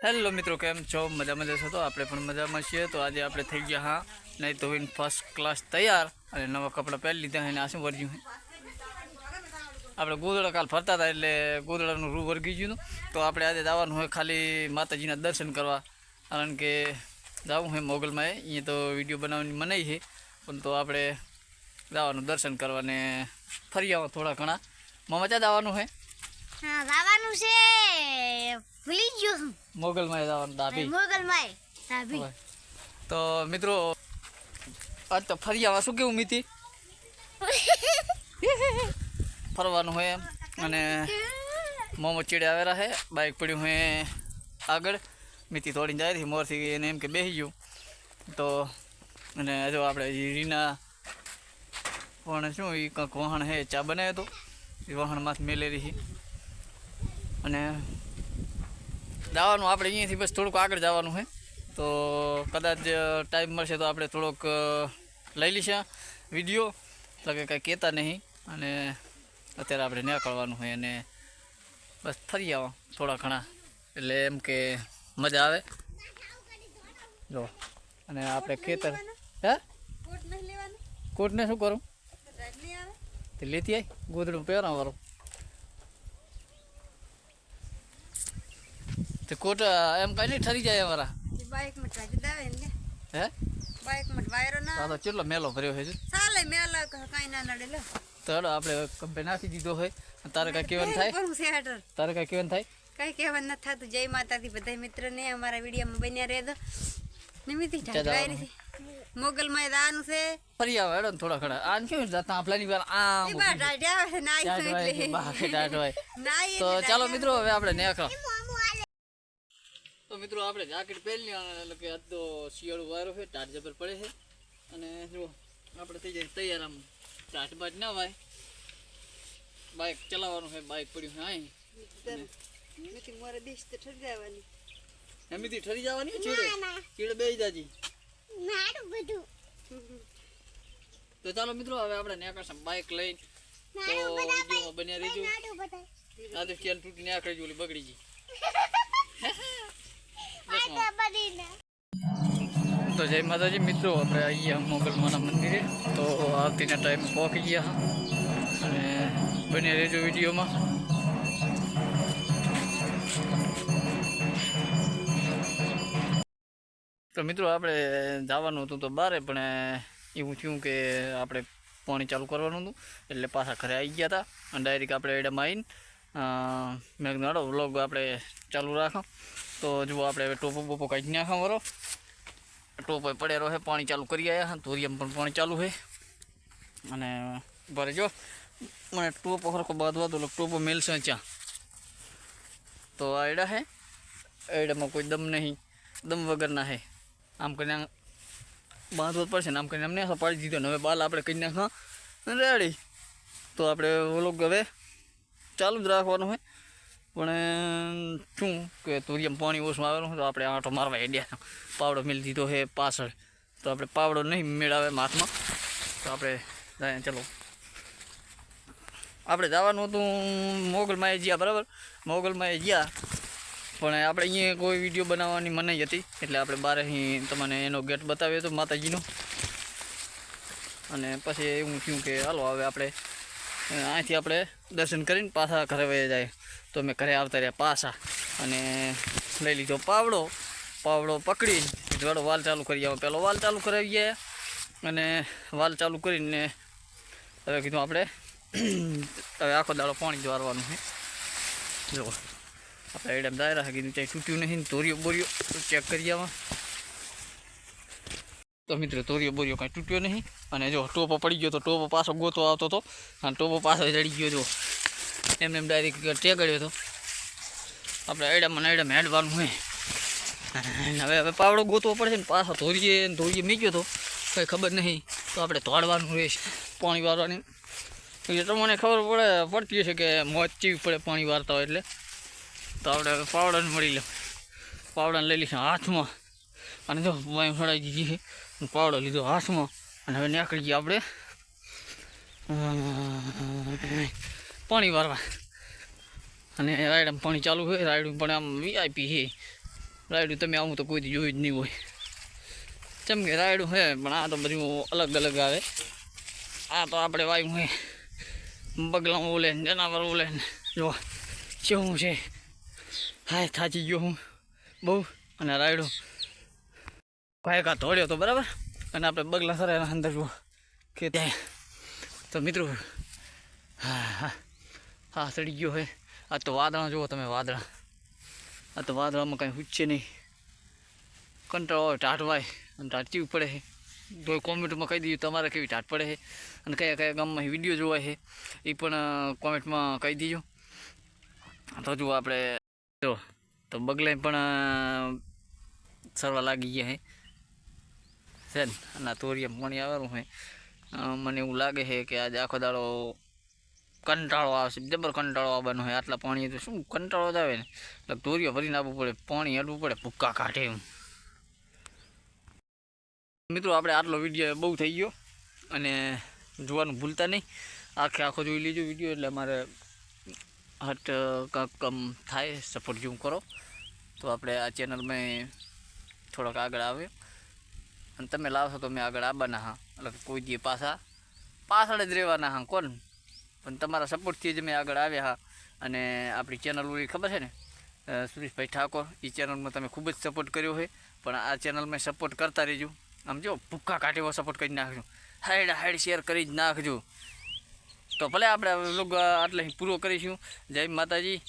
Hello મિત્રો, કેમ છો? મજા મજા છો તો? આપણે પણ મજામાં છીએ. તો આજે આપણે થઈ ગયા હા નહીં તો ફર્સ્ટ ક્લાસ તૈયાર અને નવા કપડાં પહેરી લીધા અને આ શું વર્જ્યું આપણે ગોદડા કાલ ફરતા હતા એટલે ગોદડાનું રૂ વર્ગી ગયું તો આપણે આજે જવાનું હોય ખાલી માતાજીના દર્શન કરવા. કારણ કે જવું હોય મોગલમાં અહીંયા તો વીડિયો બનાવવાની મનાઈ છે પણ તો આપણે જવાનું દર્શન કરવાને ફરી આવો થોડા ઘણા. મમા, ચા જવાનું હોય હા લાવવાનું છે. ભૂલી ગયો છું. મોગલમાં જવાનું દાબી મોગલમાય સાબી હોય. તો મિત્રો આજ તો ફરિયામાં શું કેવું મિતિ? ફરવાનું હોય એમ. અને મોમો ચીડે આવેલા છે બાઇક પડ્યું હોય આગળ. મિતિ તોડીને જાય હતી મોરથી એને એમ કે બેસી ગયું. તો અને જો આપણે રીના પણ શું એ કંઈક વાહણ છે ચા બનાવ્યો હતો. એ વાહણમાંથી મેલેલી છે અને જવાનું આપણે અહીંયાથી બસ થોડુંક આગળ જવાનું છે. તો કદાચ ટાઈમ મળશે તો આપણે થોડોક લઈ લઈશું વીડિયો. એટલે કે કાંઈ કહેતા નહીં. અને અત્યારે આપણે નીકળવાનું હોય અને બસ ફરી આવો થોડા ઘણા. એટલે એમ કે મજા આવે. જો અને આપણે ખેતર હે? કોટને શું કરું? તે લેતી આવી ગોદડું પહેરવાવાળું તે કોટ અ, એમ કાંઈ નહીં ઠરી જાય અમારા એ બાઇકમાં ચાજી દાવે ને હે બાઇકમાં વાયરો ના આ તો કેટલો મેલો ભર્યો છે જો. ચાલે મેલા કાઈ ના નડે લે તો હેડો આપણે કંપે નાખી દીધો હોય અને તારે કાંઈ કહેવાનું થાય કરું છે હેટર તારે કાંઈ કહેવાનું થાય કઈ કહેવાનું નથી થતું જય માતાજી બધા મિત્રોને અમારા વિડીયોમાં બન્યા રહેજો નિમિત્તિ ક્યાં જવાનું? મોગલ માં દાવાનું છે ફરી આવે હેડો ને થોડા ઘણા આમ કેવું જતા આપલાની વાર આમ એ બા ડાઢ આવે છે નાઈ ટાટ હોય કે એટલે બહાર ટાટ હોય નાઈ તો એટલે ચાલો ડાઢ મિત્રો હવે આપણે નેખો તો મિત્રો આપણે જાકેટ પહેરી એટલે કે આજ તો શિયાળો વારો છે ટાટ જબર પડે છે. અને જો આપણે થઈ જાય તૈયાર આમ ટાટ બાટ ના વાય. બાઇક ચલાવવાનું છે બાઇક પડ્યું છે અહીં. મોરે દેશ તો ઠરી જવાની. એમથી ઠરી જવાની ચીડે? ચીડે બેસી જાજી. તો ચાલો મિત્રો હવે આપણે નેકળશે બાઇક લઈને. તો બન્યા રહીજો. આ તો ચેન તૂટી નાખડી ઓલી બગડી ગઈ. તો જય માતાજી મિત્રો, આપણે અહીંયા મોગલમાના મંદિરે. તો આરતીના ટાઈમ પહોંચી ગયા અને બને રહેજો વિડીયોમાં. તો મિત્રો, આપણે જવાનું હતું તો બારે, પણ એવું થયું કે આપણે પાણી ચાલુ કરવાનું હતું. એટલે પાછા ઘરે આવી ગયા હતા. અને ડાયરેક્ટ આપણે એડામાં આવીને મેં કીધું વ્લોગ આપણે ચાલુ રાખો. તો જુઓ, આપણે હવે ટોપો બોપો કાઢી નાખો બરો ટોપો પડેલો છે પાણી ચાલુ કરી આવ્યા ધોરિયામ પણ પાણી ચાલુ છે અને ભરે જો, મને ટોપ સરખો બાંધવા તો ટોપો મેલશે ત્યાં. તો આ એડા છે એડામાં કોઈ દમ નહીં, દમ વગરના છે આમ કરીને બાંધવો પડશે ને, આમ કરીને અમને પાડી દીધો ને, હવે બાલ આપણે કરી નાખવા. રેડી. તો આપણે ઓલો હવે ચાલુ જ રાખવાનું હોય પણ, શું કે, તુરિયમ પાણી ઓછું આવેલું તો આપણે આંટો મારવા હેડ્યા. પાવડો મેળ દીધો છે પાછળ. તો આપણે પાવડો નહીં મેળાવે હાથમાં. તો આપણે જાય, ચલો. આપણે જવાનું હતું મોગલમાં ગયા બરાબર? મોગલમાં ગયા પણ આપણે અહીંયા કોઈ વીડિયો બનાવવાની મનાઈ હતી. એટલે આપણે બારે અહીં તમને એનો ગેટ બતાવ્યો હતો, માતાજીનો. અને પછી એવું થયું કે, હાલો, હવે આપણે અહીંથી આપણે દર્શન કરીને પાછા ઘરે વહી જાય. તો અમે ઘરે આવતા રહ્યા પાછા અને લઈ લીધો પાવડો. પાવડો પકડી જોડો વાલ ચાલુ કરી આવો. પહેલો વાલ ચાલુ કરાવી ગયા અને વાલ ચાલુ કરીને હવે કીધું આપણે હવે આખો દાડો પાણી દ્વારવાનું છે. જો, આપણે એડમ દાયરા કીધું, ત્યાં તૂટ્યું નહીં તોરિયો બોરિયો ચેક કરી આવા. તો મિત્રો, તોરિયો બોરિયો કાંઈ તૂટ્યો નહીં. અને જો, ટોપો પડી ગયો તો ટોપો પાછો ગોતો આવતો હતો અને ટોપો પાછો ચડી ગયો, જો. એમને એમ ડાયરેક્ટ ટેગડ્યો હતો આપણે એડમ એડમ હેડવાનું હોય. હવે હવે પાવડો ગોતવો પડશે ને પાછો ધોરીએ ધોરીએ મીક્યો તો કંઈ ખબર નહીં. તો આપણે ધોળવાનું રહેશે પાણી વારવાની એ તો મને ખબર પડે પડતી હશે કે મોજ ચીવી પડે પાણી વારતા હોય એટલે. તો આપણે હવે પાવડાને મળી લો પાવડાને લઈ લઈશું હાથમાં. અને જો વાય ફળાઈ ગઈ છે. પાવડો લીધો હાથમાં. અને હવે નીકળી ગયા આપણે. પાણી વારવા અને રાયડામાં પાણી ચાલુ હોય, રાયડું પણ આમ વીઆઈપી છે. રાયડું તમે આવું તો કોઈ જોયું જ નહીં હોય. જેમ કે રાયડું હે પણ આ તો બધું અલગ અલગ આવે. આ તો આપણે વાયું હે બગલા બોલે ને, જનાવર ને. જો કેવું છે? હાય, થાચી ગયો હું. બહુ. અને રાયડું ભાઈકા તોડ્યો તો બરાબર. અને આપણે બગલા સર એના અંદર જુઓ કે ત્યાં તો મિત્રો, હા હા. હા સડી ગયો હે. આ તો વાદળા જુઓ તમે વાદળા. આ તો વાદળામાં કાંઈ હુચ્ચે નહીં. કંટાળો હોય ટાટવાય અને ટાટ ચીવ પડે છે તો કોમેન્ટમાં કહી દીધું, તમારે કેવી ટાટ પડે છે અને કયા કયા ગામમાં વીડિયો જોવાય છે એ પણ કોમેન્ટમાં કહી દીજો. તો જુઓ આપણે જો તો બગલે પણ સરવા લાગી ગયા હે. છે ને અને તોરિયા પાણી આવેલું હોય મને એવું લાગે છે કે આજે આખો દાડો કંટાળો આવશે જબર કંટાળો આવવાનો હોય આટલા પાણી તો શું કંટાળો જ આવે ને? એટલે તોરિયો ભરીને આપવું પડે, પાણી હેડવું પડે, ભૂક્કા કાઢે એમ. મિત્રો, આપણે આટલો વીડિયો બહુ થઈ ગયો અને જોવાનું ભૂલતા નહીં. આખે આખો જોઈ લીજો વીડિયો, એટલે અમારે હટ, કાંક કમ થાય સપોર્ટ જેવું કરો. તો આપણે આ ચેનલમાં થોડોક આગળ આવે અને તમે લાવશો તો મેં આગળ આવવાના હા. એટલે કોઈ દી પાછા, પાછળ જ રહેવાના હા, કોણ? પણ તમારા સપોર્ટથી જ મેં આગળ આવ્યા હા. અને આપણી ચેનલ ઓલી ખબર છે ને? સુરેશભાઈ ઠાકોર એ ચેનલમાં તમે ખૂબ જ સપોર્ટ કર્યો છે. પણ આ ચેનલમાં સપોર્ટ કરતા રહેજો. આમ જો ભૂક્કા કાઢે એવો સપોર્ટ કરી નાખજો. હાઈડ હાઈડ શેર કરી જ નાખજો. તો ભલે આપણે લોક આટલે પૂરો કરીશું. જય માતાજી.